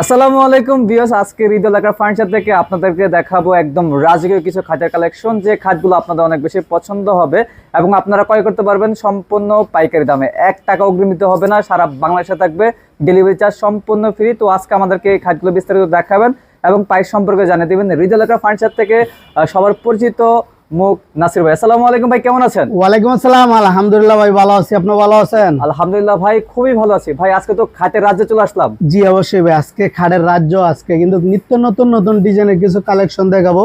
আসসালামু আলাইকুম বিয়স আজকে ঈদ এলাকার ফার্নিচার থেকে আপনাদেরকে দেখাবো একদম রাজকীয় কিছু খাটের কালেকশন, যে খাটগুলো আপনাদের অনেক বেশি পছন্দ হবে এবং আপনারা ক্রয় করতে পারবেন সম্পূর্ণ পাইকারি দামে। এক টাকা অগ্রিম দিতে হবে না, সারা বাংলাদেশে থাকবে ডেলিভারি চার্জ সম্পূর্ণ ফ্রি। তো আজকে আমাদেরকে এই খাটগুলো বিস্তারিত দেখাবেন এবং প্রাইস সম্পর্কে জানিয়ে দেবেন। ঈদ এলাকার ফার্নিচার থেকে সবার পরিচিত মুখ নাসির ভাই আসসালামু আলাইকুম ভাই কেমন আছেন? ওয়ালাইকুম আসসালাম আলহামদুলিল্লাহ ভাই ভালো আছি আপনি ভালো আছেন? আলহামদুলিল্লাহ ভাই খুবই ভালো আছি। ভাই আজকে তো খাটের রাজ্যে চলে আসলাম। জি অবশ্যই ভাই আজকে খাড়ের রাজ্য আজকে কিন্তু নিত্য নতুন নতুন ডিজাইনের কিছু কালেকশন দেখাবো।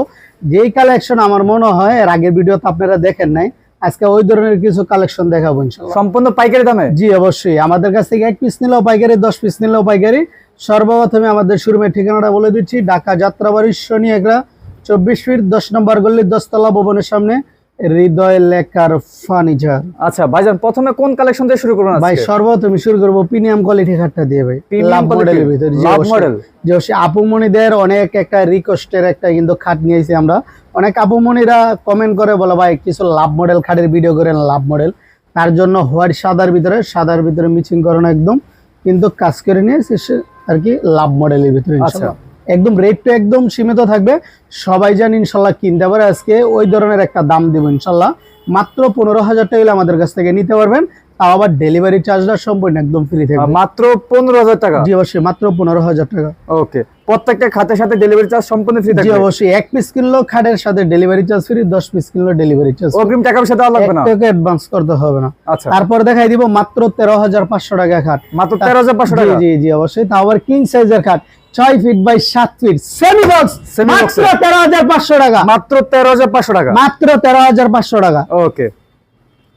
যেই কালেকশন আমার মনে হয় এর আগের ভিডিওতে আপনারা দেখেন নাই আজকে ওই ধরনের কিছু কালেকশন দেখাবো ইনশাল্লাহ সম্পূর্ণ পাইকারি দামে? জি অবশ্যই। আমাদের কাছ থেকে এক পিস নিলেও পাইকারি দশ পিস নিলেও পাইকারি। সর্বপ্রথমে আমাদের শোরুমের ঠিকানাটা বলে দিচ্ছি ঢাকা যাত্রাবাড়ি শনি এগরা চব্বিশ ফিট দশ নম্বর গল্লির দশতলা ভবনের সামনে হৃদয় লেকার ফার্নিচার। আচ্ছা ভাইজান প্রথমে কোন কালেকশন দিয়ে শুরু করুন ভাই? সর্বপ্রথম শুরু করব প্রিমিয়াম কোয়ালিটি খাটটা দিয়ে ভাই। লাভ মডেলের ভিতরে লাভ মডেল যে আপুমণিদের অনেক একটা রিকোয়েস্টের একটা কিন্তু খাট নিয়েছি আমরা। অনেক আপুমণিরা কমেন্ট করে বলে ভাই কিছু লাভ মডেল খাটের ভিডিও করেন লাভ মডেল তার জন্য হোয়াইট সাদার ভিতরে সাদার ভিতরে মিচিং করানো একদম। কিন্তু কাজ করে নিয়ে শেষে আর কি লাভ মডেলের ভিতরে আচ্ছা। ইনশাল্লাহ। একদম রেটটা একদম সীমিত থাকবে। সবাই জান ইনশাল্লাহ কিনতে পারে আজকে ওই ধরনের একটা দাম দেবো ইনশাল্লাহ। মাত্র পনেরো হাজার টাকা আমাদের কাছ থেকে নিতে পারবেন। তাও আবার ডেলিভারি চার্জটা সম্পূর্ণ একদম ফ্রি থাকবে। মাত্র পনেরো হাজার টাকা? জি অবশ্যই মাত্র পনেরো হাজার টাকা। ওকে প্রত্যেকটা খাতের সাথে ডেলিভারি চার্জ সম্পূর্ণ ফ্রি জি অবশ্যই এক পিস কিনলো খাটের সাথে ডেলিভারি চার্জ ফ্রি দশ পিস কিনলো ডেলিভারি চার্জ অগ্রিম টাকা পয়সা দেওয়া লাগবে না? অ্যাডভান্স করতে হবে না। আচ্ছা। তারপর দেখাই দিব মাত্র তেরো হাজার পাঁচশো টাকা খাট। মাত্র তেরো হাজার পাঁচশো জি টাকা? জি জি অবশ্যই। তাও আবার কিং সাইজের খাট। ছয় ফিট বাই সাত ফিট সেমি বক্স মাত্র তেরো হাজার পাঁচশো টাকা। মাত্র তেরো হাজার পাঁচশো টাকা। মাত্র তেরো হাজার পাঁচশো টাকা। ওকে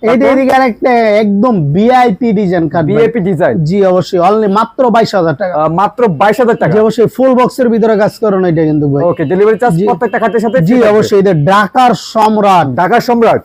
এইটা এদিকে আরেকটা একদম ভিআইপি ডিজাইন খাট ডিজাইন জি অবশ্যই। অনলি মাত্র বাইশ হাজার টাকা। মাত্র বাইশ হাজার টাকা। জি অবশ্যই। ফুল বক্সের ভিতরে কাজ করানো এটা কিন্তু ভাই। ওকে ডেলিভারি চার্জ জি। প্রত্যেকটা খাতের সাথে জি অবশ্যই। এটা ঢাকার সম্রাট। সম্রাট।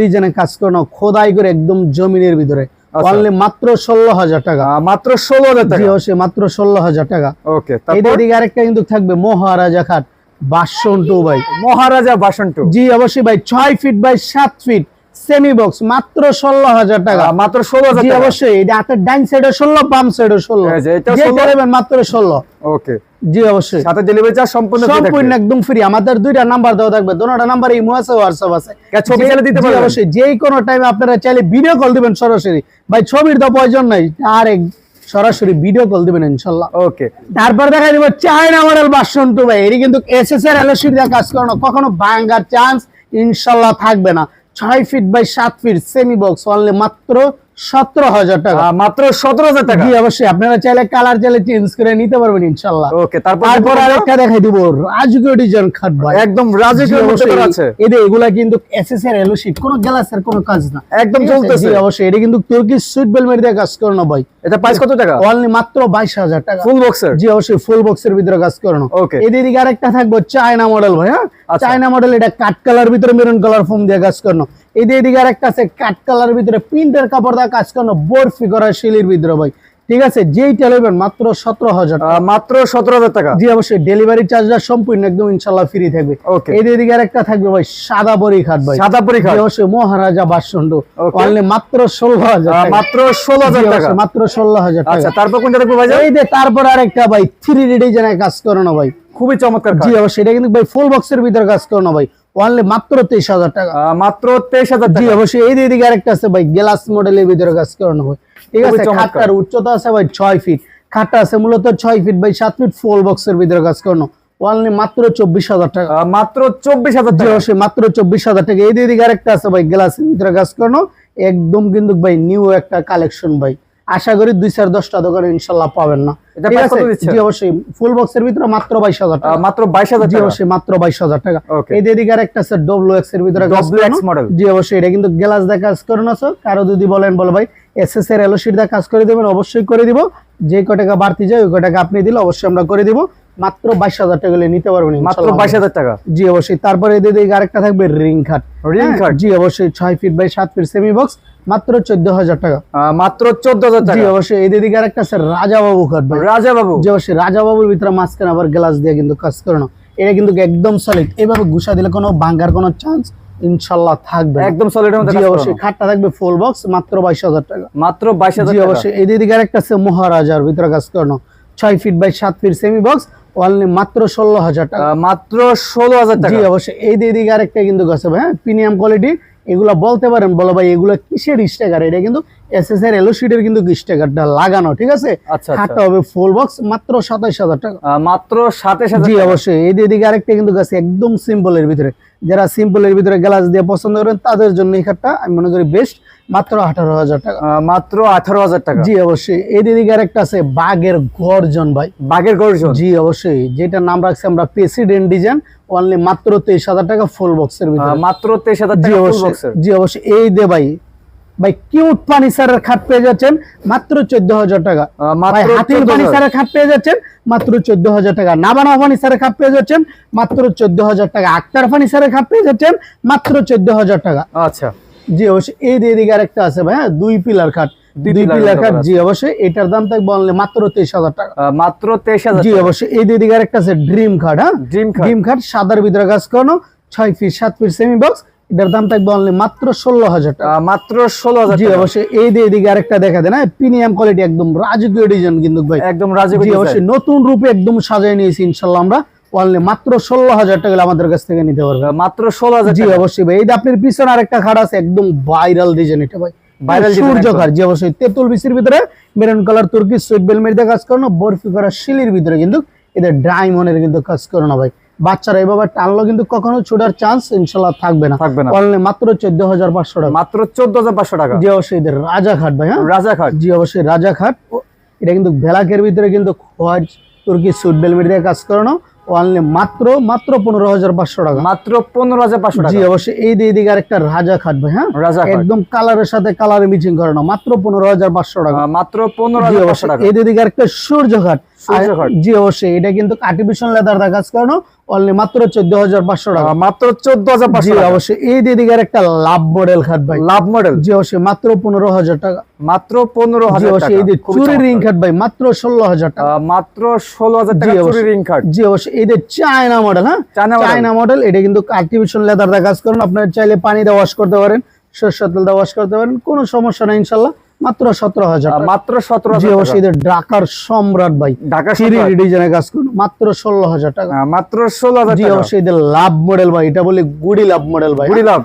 ডিজাইনে কাজ করানো। খোদাই করে একদম জমিনের ভিতরে। অনলি মাত্র ষোলো হাজার টাকা। মাত্র ষোলো হাজার জি টাকা অবশ্যই মাত্র ষোলো হাজার টাকা। ওকে তারপর? এদিকে আরেকটা কিন্তু থাকবে মহারাজা খাট বাসন টু ভাই। মহারাজা বাসন টু। জি অবশ্যই ভাই ছয় ফিট বাই সাত ফিট সেমি বক্স মাত্র ষোলো হাজার টাকা মাত্র ষোলো হাজার অবশ্যই এটা হাতের ডাইন সাইডে ষোলো সাইডে ষোলো। যে, এটাও যেটা 16 নেবেন মাত্র ষোলো। ওকে। জি অবশ্যই। সাথে ডেলিভারি চার্জ সম্পূর্ণ সম্পূর্ণ একদম ফ্রি আমাদের দুইটা নাম্বার দেওয়া থাকবে। দুটোটা নাম্বার ইমো আছে হোয়াটসঅ্যাপ আছে। ছবি চাইলে দিতে পারবেন? অবশ্যই যেই কোনো টাইমে আপনারা চাইলে ভিডিও কল দিবেন সরাসরি। ভাই ছবির তো প্রয়োজন নাই আর এক সরাসরি ভিডিও কল দিবেন ইনশাল্লাহ। ওকে। তারপর দেখা দিব চায়না মডেল বাসন টু ভাই। এটি কিন্তু এস এস এর এলসির দিয়ে কাজ করানো কখনো ভাঙ্গার চান্স ইনশাল্লাহ থাকবে না। ছয় ফিট বাই সাত ফিট সেমি বক্স অনলি মাত্র সতেরো হাজার টাকা। মাত্র সতেরো হাজার টাকা? অবশ্যই। আপনারা চাইলে কালার চাইলে চেঞ্জ করে নিতে পারবেন ইনশাল্লাহ। ওকে তারপর তারপর আরেকটা দেখাই দিব রাজকীয় ডিজাইন খাট ভাই। একদম রাজকীয় জি, মধ্যে অবশ্যই। করা আছে এদের এগুলা কিন্তু এসএস এলো শীট কোনো গ্লাসের কোনো কাজ না। একদম চলতেছে। অবশ্যই। এটা কিন্তু তুর্কি সুইট বেল মেরে কাজ করানো ভাই। এটা প্রাইস কত টাকা? অনলি মাত্র বাইশ হাজার টাকা। ফুল বক্সের জি অবশ্যই। ফুল বক্সের ভিতরে কাজ করানো। Okay. এদের দিকে আরেকটা থাকবে চায়না মডেল ভাই হ্যাঁ। চায়না মডেল এটা কাট কালার ভিতরে মেরুন কালার ফোম দিয়ে কাজ করানো। এদের দিকে আরেকটা আছে কাট কালার ভিতরে প্রিন্টের কাপড় দিয়ে কাজ করানো বরফি করা শিলির ভিতরে ভাই। ঠিক আছে যেইটা নেবেন মাত্র সতেরো হাজার টাকা। মাত্র সতেরো হাজার টাকা? জি অবশ্যই ডেলিভারি চার্জটা সম্পূর্ণ একদম ইনশাল্লাহ ফ্রি থাকবে. এদের দিকে থাকবে ভাই সাদা বড়ি খাট ভাই। সাদা পরীক্ষা জি, অবশ্যই মহারাজা বাসন্ড অনলি মাত্র ষোলো হাজার মাত্র ষোলো হাজার টাকা? মাত্র ষোলো হাজার আচ্ছা টাকা তারপর কোনটা দেখব ভাই? এই যে তারপর আরেকটা ভাই থ্রি ডিজাইনের কাজ করানো ভাই। খুবই চমৎকার জি। অবশ্যই এটা কিন্তু ভাই ফুল বক্সের ভিতরে কাজ করানো ভাই। অনলি মাত্র তেইশ হাজার টাকা। মাত্র তেইশ হাজার জি অবশ্যই। এই দিকে আরেকটা আছে ভাই গ্লাস মডেলের ভিতরে কাজ করানো ভাই ঠিক আছে। খাটটার উচ্চতা আছে ভাই ছয় ফিট খাটটা আছে মূলত ছয় ফিট বাই সাত ফিট ফুল বক্সের ভিতরে কাজ করানো। অনলি মাত্র চব্বিশ হাজার টাকা। মাত্র চব্বিশ হাজার জি টাকা। অবশ্যই মাত্র চব্বিশ হাজার টাকা। এই দিকে আরেকটা আছে ভাই গ্লাসের ভিতরে কাজ করানো। একদম কিন্তু ভাই নিউ একটা কালেকশন ভাই। আশা করি দুই চার দশটা দোকানে ইনশাল্লাহ পাবেন না? জি অবশ্যই। ফুল বক্সের ভিতরে মাত্র বাইশ হাজার টাকা। মাত্র বাইশ হাজার জি অবশ্যই মাত্র বাইশ হাজার টাকা। এই দিকে আরেকটা আছে ডব্লিউ এক্সের ভিতরে কাজ WX করানো। model। জি অবশ্যই এটা কিন্তু গ্লাস দিয়ে কাজ করানো আছে কারও যদি বলেন বলো ভাই এস এস এর এলোসির দিয়ে কাজ করে দেবেন অবশ্যই করে দিব। যে ক টাকা বাড়তি যায় ওই ক টাকা আপনি দিলে অবশ্যই আমরা করে দিব। মাত্র বাইশ হাজার টাকা নিতে পারবেন মাত্র বাইশ হাজার টাকা। জি অবশ্যই। তারপরে এদের দিকে আরেকটা থাকবে রিং খাট। রিং হ্যাঁ, খাট। জি অবশ্যই ছয় ফিট বাই সাত ফিট সেমি বক্স মাত্র চোদ্দ হাজার টাকা মাত্র চোদ্দ হাজার জি টাকা। অবশ্যই। এদের দিকে আরেকটা আছে রাজা বাবু ভাই। রাজা বাবু জি অবশ্যই। রাজা বাবুর ভিতরে মাঝখানে আবার গ্লাস দিয়ে কিন্তু কাজ করানো এটা কিন্তু একদম সলিড এভাবে ঘুষা দিলে কোনো ভাঙ্গার কোনো চান্স ইনশাল্লাহ থাকবে একদম মধ্যে করানো। অবশ্যই। খাটটা থাকবে ফুল বক্স মাত্র বাইশ হাজার টাকা। মাত্র বাইশ হাজার অবশ্যই। এই দিকে আরেকটা আছে মহারাজার ভিতরে কাজ করানো ছয় ফিট বাই সাত ফিট সেমি বক্স অনলি মাত্র ষোলো হাজার টাকা মাত্র ষোলো হাজার টাকা। অবশ্যই। এই দিয়ে দিকে আরেকটা কিন্তু গছে ভাই হ্যাঁ? প্রিমিয়াম কোয়ালিটি এগুলা বলতে পারেন বলো ভাই এগুলো কিসের স্টেকার? এটা কিন্তু এস এস এর এলো শিটের কিন্তু স্টেকারটা লাগানো ঠিক আছে? আচ্ছা হাটটা আচ্ছা হবে ফুল বক্স মাত্র সাতাইশ হাজার টাকা। মাত্র সাতাশ হাজার জি অবশ্যই। এদিকে দিকে আরেকটা কিন্তু গাছ একদম সিম্পলের ভিতরে। যারা সিম্পলের ভিতরে গ্লাস দিয়ে পছন্দ করেন তাদের জন্য এই খাটটা আমি মনে করি বেস্ট মাত্র আঠারো হাজার টাকা। মাত্র আঠারো হাজার টাকা। জি অবশ্যই। এই দিদি দিকে আরেকটা আছে বাঘের গর্জন ভাই। বাঘের গর্জন? জি অবশ্যই। যেটা নাম রাখছি আমরা প্রেসিডেন্ট ডিজাইন অনলি মাত্র তেইশ হাজার টাকা ফুল বক্সের ভিতরে। মাত্র তেইশ হাজার জি অবশ্যই। জি অবশ্যই। এই দে ভাই ভাই কিউট ফার্নিচারের খাট পেয়ে যাচ্ছেন মাত্র চোদ্দ হাজার টাকা হাতির 14,000 ফার্নিচারের খাট পেয়ে যাচ্ছেন মাত্র চোদ্দ হাজার টাকা। নাবানা ফার্নিচারের খাট পেয়ে যাচ্ছেন মাত্র চোদ্দ হাজার টাকা। আক্তার ফার্নিচারের খাট পেয়ে যাচ্ছেন মাত্র চোদ্দ হাজার টাকা। আচ্ছা। জি অবশ্যই এই দিকে আরেকটা আছে ভাই হ্যাঁ দুই পিলার খাট। দুই দুই পিলার খাট ব্যাপার জি অবশ্যই এটার দাম থাকবে অনলি মাত্র তেইশ হাজার টাকা মাত্র তেইশ হাজার জি অবশ্যই এই আরেকটা আছে ড্রিম খাট হ্যাঁ? ড্রিম খাট খাট সাদার ভিতরে কাজ করানো ছয় ফিট সাত ফিট সেমি বক্স এটার দাম থাকবে অনলি মাত্র ষোলো হাজার টাকা মাত্র ষোলো হাজার জি অবশ্যই। এই দিয়ে দিকে আরেকটা দেখা দেন। হ্যাঁ প্রিমিয়াম কোয়ালিটি একদম রাজকীয় ডিজাইন কিন্তু ভাই। একদম রাজি জি অবশ্যই। নতুন রূপে একদম সাজায় নিয়েছি ইনশাল্লাহ আমরা। অনলি মাত্র ষোলো হাজার টাকা আমাদের কাছ থেকে নিতে পারবেন। মাত্র ষোলো হাজার জি অবশ্যই ভাই। এই আপনার পিছনে আরেকটা খাট আছে একদম ভাইরাল ডিজাইন এটা ভাই। Viral design সূর্য একদম। খাট। জি অবশ্যই। তেঁতুল বিচির ভিতরে মেরুন কালার তুর্কি সুইট বেল মেরিতে কাজ করানো বরফি করা শিলির ভিতরে কিন্তু এদের ডায়মন্ডের কিন্তু কাজ করানো ভাই। বাচ্চারা এইভাবে টানলো কিন্তু কখনো ছোটার চান্স ইনশাল্লাহ থাকবে না। থাকবে না। মাত্র চোদ্দ হাজার পাঁচশো টাকা। মাত্র চোদ্দ হাজার পাঁচশো টাকা। জি অবশ্যই এদের রাজা ভাই হ্যাঁ? রাজা খাট জি অবশ্যই রাজা খাট ও, এটা কিন্তু ভেলাকের ভিতরে কিন্তু খোয়াজ তুর্কি বেল মেরিতে কাজ করানো। অনলি মাত্র মাত্র পনেরো হাজার পাঁচশো টাকা। মাত্র পনেরো হাজার পাঁচশো জি অবশ্যই এই দিয়ে দিকে আরেকটা রাজা খাট ভাই হ্যাঁ? রাজা খাট একদম কালারের সাথে কালারে মিচিং করানো। মাত্র পনেরো হাজার পাঁচশো টাকা। মাত্র পনেরো হাজার পাঁচশো টাকা। এই দিকে আরেকটা সূর্য ঘাট। জি অবশ্যই। এটা কিন্তু আর্টিফিশিয়াল লেদার দা কাজ করানো অনলি মাত্র চোদ্দ হাজার পাঁচশো টাকা। মাত্র চোদ্দ হাজার জি পাঁচশো টাকা। অবশ্যই। এই দিকে আরেকটা লাভ মডেল খাট ভাই। লাভ মডেল জি অবশ্যই। মাত্র পনেরো হাজার টাকা। মাত্র পনেরো জি হাজার টাকা। এই যে চুরি রিং খাট ভাই মাত্র ষোলো হাজার টাকা মাত্র ষোলো হাজার টাকা জি, চুরি অবশ্যই। রিং খাট। জি অবশ্যই। এই যে চায়না মডেল হ্যাঁ? চায়না। মডেল এটা কিন্তু আর্টিফিশিয়াল লেদার দা কাজ করেন আপনারা চাইলে পানি দিয়ে ওয়াশ করতে পারেন সরষের তেল দিয়ে ওয়াশ করতে পারেন কোনো সমস্যা নাই ইনশাল্লাহ। মাত্র সতেরো হাজার মাত্র সতেরো হাজার ঢাকার সম্রাট ভাই। ঢাকা ডিজাইনের কাজ করুন। মাত্র ষোলো হাজার টাকা। মাত্র ষোলো হাজার জি টাকা। অবশ্যই লাভ মডেল ভাই। এটা বলে গুড়ি লাভ মডেল ভাই। কুড়ি লাভ।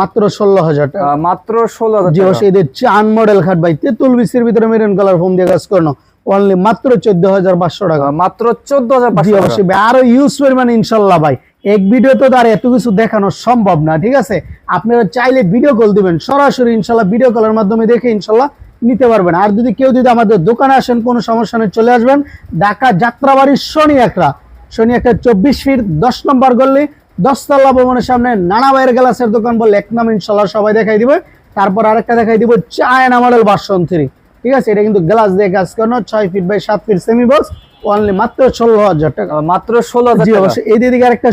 মাত্র ষোলো হাজার টাকা। মাত্র ষোলো হাজার এদের চান মডেল খাট ভাই। তেঁতুল বিসির ভিতরে মেরুন কালার ফোম দিয়ে কাজ করানো। অনলি মাত্র চোদ্দ হাজার পাঁচশো টাকা। মাত্র চোদ্দ হাজার পাঁচশো আরও ইউজ পরিমাণ ইনশাল্লাহ ভাই। এক ভিডিওতে তো আর এত কিছু দেখানো সম্ভব না, ঠিক আছে? আপনারা চাইলে ভিডিও কল দিবেন। সরাসরি ইনশাল্লাহ ভিডিও কলের মাধ্যমে দেখে ইনশাল্লাহ নিতে পারবেন। আর যদি কেউ যদি আমাদের দোকানে আসেন, কোনো সমস্যা নেই, চলে আসবেন। ঢাকা যাত্রাবাড়ির শনি একরা শনি একটা চব্বিশ ফিট, দশ নম্বর গল্লি দশতলা ভবনের সামনে নানা বাইরের গ্লাসের দোকান বললে এক নাম ইনশাল্লাহ সবাই দেখাই দিবে। তারপর আরেকটা দেখাই দিব, চায়না মডেল ভার্সন থ্রি ঠিক আছে? এটা কিন্তু গ্লাস দিয়ে কাজ করানো ছয় ফিট বাই সাত ফিট সেমি বক্স অনলি মাত্র ষোলো হাজার টাকা। মাত্র ষোলো হাজার এই দিকে আরেকটা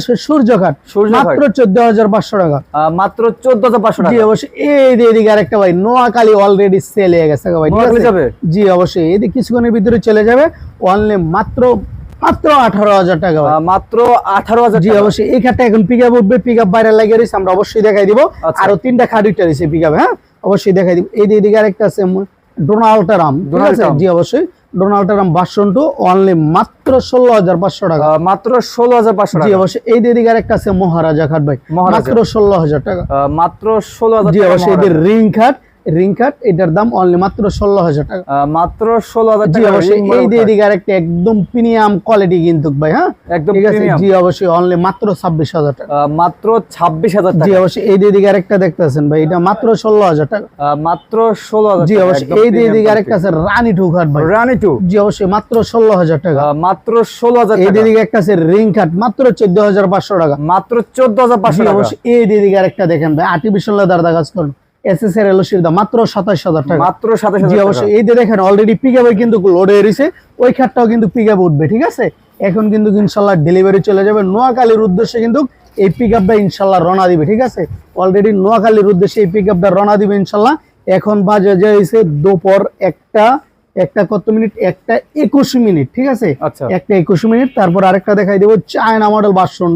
মাত্র চোদ্দ হাজার পাঁচশো টাকা। মাত্র চোদ্দ হাজার পাঁচশো টাকা। অবশ্যই। এই আরেকটা ভাই নোয়াখালী অলরেডি সেল হয়ে গেছে ভাই? যাবে? জি অবশ্যই। কিছুক্ষণের ভিতরে চলে যাবে অনলি মাত্র মাত্র আঠারো হাজার টাকা মাত্র আঠারো হাজার জি অবশ্যই। এই খাটটা এখন পিক আপ উঠবে পিক আপ বাইরে লাগিয়ে রয়েছে আমরা অবশ্যই দেখাই দিব। আচ্ছা। আরও তিনটা খাট উঠে রয়েছে পিক আপ হ্যাঁ? অবশ্যই দেখাই দিব। এই আরেকটা আছে ডোনাল্ড ট্রাম্প। জি অবশ্যই। ডোনাল্টারাম ভার্সন টু অনলি মাত্র ষোলো হাজার পাঁচশো টাকা। মাত্র ষোলো হাজার পাঁচশো জি অবশ্যই। এই দিকে আরেকটা আছে মহারাজা খাট ভাই। মাত্র ষোলো হাজার টাকা। মাত্র ষোলো হাজার জি অবশ্যই। এদের রিং খাট রিং খাট এটার দাম অনলি মাত্র ষোলো হাজার টাকা মাত্র ষোলো হাজার জি অবশ্যই এই দিয়ে দিকে আরেকটা একদম প্রিমিয়াম কোয়ালিটি কিন্তু ভাই হ্যাঁ? একদম ঠিক আছে? জি অবশ্যই অনলি মাত্র ছাব্বিশ হাজার টাকা মাত্র ছাব্বিশ হাজার জি অবশ্যই এই দিয়ে দিকে আরেকটা দেখতেছেন ভাই এটা মাত্র ষোলো হাজার টাকা মাত্র ষোলো হাজার জি অবশ্যই এই দিয়ে দিকে আরেকটা আছে রানী টু খাট ভাই। রানী টু। জি অবশ্যই মাত্র ষোলো হাজার টাকা মাত্র ষোলো হাজার এই দিয়ে দিকে একটা আছে রিং খাট মাত্র চোদ্দ হাজার পাঁচশো টাকা। মাত্র চোদ্দ হাজার পাঁচশো টাকা। অবশ্যই এই দিয়ে দিকে আরেকটা দেখেন ভাই আর্টিফিশিয়াল লেদার দা কাজ করুন এস এস এর এলসির দাম মাত্র সাতাশ হাজার টাকা। মাত্র সাতাশ জি অবশ্যই। এই যে দেখেন অলরেডি পিক আপে কিন্তু লোড হয়ে রয়েছে। ওই খাটটাও কিন্তু পিক আপ উঠবে ঠিক আছে? এখন কিন্তু ইনশাল্লাহ ডেলিভারি চলে যাবে। নোয়াখালীর উদ্দেশ্যে কিন্তু এই পিক আপটা ইনশাল্লাহ রওনা দিবে ঠিক আছে? অলরেডি নোয়াখালীর উদ্দেশ্যে এই পিক আপটা রওনা দিবে ইনশাল্লাহ। এখন বাজে যে দুপুর একটা একটা কত মিনিট? একটা একুশ মিনিট ঠিক আছে? আচ্ছা। একটা একুশ মিনিট। তারপর আরেকটা দেখাই দেবো চায়না মডেল বাসন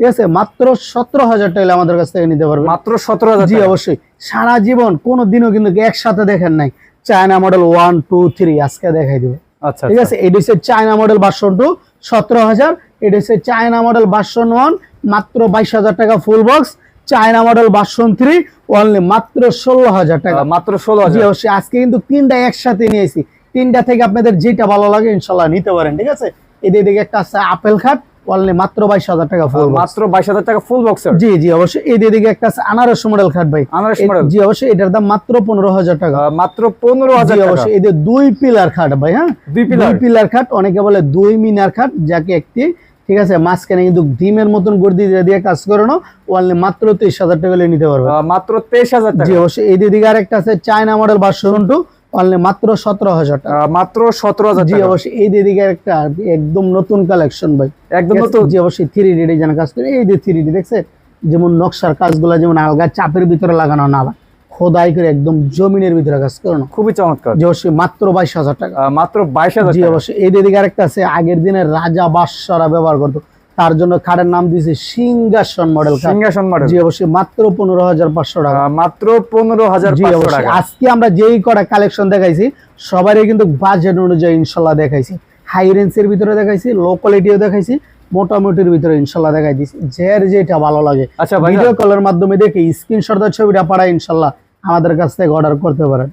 ঠিক আছে? মাত্র সতেরো হাজার টাকা আমাদের কাছ থেকে নিতে পারবে মাত্র সতেরো হাজার জি অবশ্যই। সারা জীবন কোনো দিনও কিন্তু একসাথে দেখেন নাই। China model one two three আজকে দেখাই দেবো। আচ্ছা ঠিক আছে? এটা হচ্ছে চায়না মডেল ভার্সন টু সতেরো হাজার। এটা হচ্ছে চায়না মডেল ভার্সন ওয়ান মাত্র বাইশ হাজার টাকা full box China model version three only মাত্র ষোলো হাজার টাকা। মাত্র ষোলো জি হাজার। অবশ্যই। আজকে কিন্তু তিনটা একসাথে নিয়েছি। তিনটা থেকে আপনাদের যেটা ভালো লাগে ইনশাল্লাহ নিতে পারেন ঠিক আছে? এদিকে একটা আছে আপেল খাট অনলি মাত্র বাইশ হাজার টাকা ফুল মাত্র বাইশ হাজার টাকা ফুল বক্সের জি জি অবশ্যই। এদের দিকে একটা আছে আনারস মডেল খাট ভাই। আনারস মডেল জি অবশ্যই এটার দাম মাত্র পনেরো হাজার টাকা। মাত্র পনেরো হাজার জি টাকা। অবশ্যই। এদের দুই পিলার খাট ভাই হ্যাঁ? দুই পিলার। দুই পিলার খাট অনেকে বলে দুই মিনার খাট যাকে একটি ঠিক আছে মাঝখানে কিন্তু ডিমের মতন গর্দি দিয়ে দিয়ে কাজ করানো অনলি মাত্র তেইশ হাজার টাকা হলে নিতে পারবে। মাত্র তেইশ হাজার জি অবশ্যই। এই দিকে আরেকটা আছে China model version two only মাত্র সতেরো হাজার টাকা। মাত্র সতেরো হাজার জি অবশ্যই এই দিকে একটা একদম নতুন কালেকশন ভাই। একদম নতুন। জি অবশ্যই থ্রি ডি ডিজাইন কাজ করে এই যে থ্রি ডি দেখছে? যেমন নকশার কাজগুলো যেমন আলগা চাপের ভিতরে লাগানো না ভাই খোদাই করে একদম জমিনের ভিতরে কাজ করানো। খুবই চমৎকার। জি অবশ্যই মাত্র বাইশ হাজার টাকা। মাত্র বাইশ হাজার জি অবশ্যই এই দিকে আরেকটা আছে আগের দিনে রাজা বাদশারা ব্যবহার করতো। তার জন্য খাটের নাম দিয়েছে সিংহাসন মডেল সিংহাসন মডেল। জি অবশ্যই মাত্র পনেরো হাজার পাঁচশো টাকা। মাত্র পনেরো হাজার টাকা। আজকে আমরা যেই কটা কালেকশন দেখাইছি সবারই কিন্তু বাজেট অনুযায়ী ইনশাল্লাহ দেখাইছি। হাই রেঞ্জের ভিতরে দেখাইছি লো কোয়ালিটিও দেখাইছি মোটামুটির ভিতরে ইনশাল্লাহ দেখাই দিছি যার যেটা ভালো লাগে। আচ্ছা ভিডিও কলের মাধ্যমে দেখে স্ক্রিনশট ছবিটা পাঠায় ইনশাল্লাহ আমাদের কাছ থেকে অর্ডার করতে পারেন।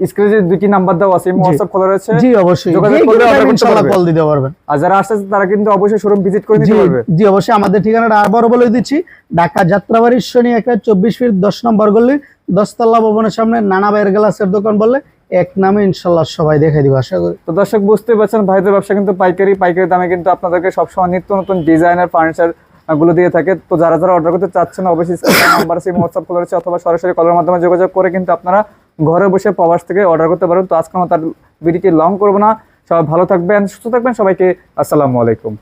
স্ক্রিনে দুটি নাম্বার দেওয়া আছে হোয়াটসআপ খোলা রয়েছে। জি অবশ্যই। যোগাযোগ করলে ইনশাল্লাহ কল দিতে পারবেন। আর যারা আসছে তারা কিন্তু অবশ্যই শোরুম ভিজিট করে নিতে পারবে। জি অবশ্যই। আমাদের ঠিকানাটা আবারও বলে দিচ্ছি। ঢাকা যাত্রাবাড়ির শনি একটা চব্বিশ ফিট দশ নম্বর গল্লি দশতলা ভবনের সামনে নানা বাইয়ের গ্লাসের দোকান বললে এক নামে ইনশাল্লাহ সবাই দেখে দিব আশা করি। তো দর্শক বুঝতে পারছেন ভাইদের ব্যবসা কিন্তু পাইকারি পাইকারি দামে কিন্তু আপনাদেরকে সবসময় নিত্য নতুন ডিজাইনের ফার্নিচারগুলো দিয়ে থাকে। তো যারা যারা অর্ডার করতে চাচ্ছেন অবশ্যই নাম্বার আছে হোয়াটসঅ্যাপ রয়েছে অথবা সরাসরি কলের মাধ্যমে যোগাযোগ করে কিন্তু আপনারা ঘরে বসে প্রবাস থেকে অর্ডার করতে পারেন। তো আজকে আমার তার ভিডিওটি লং করব না। সবাই ভালো থাকবেন, সুস্থ থাকবেন। সবাইকে আসসালামু আলাইকুম।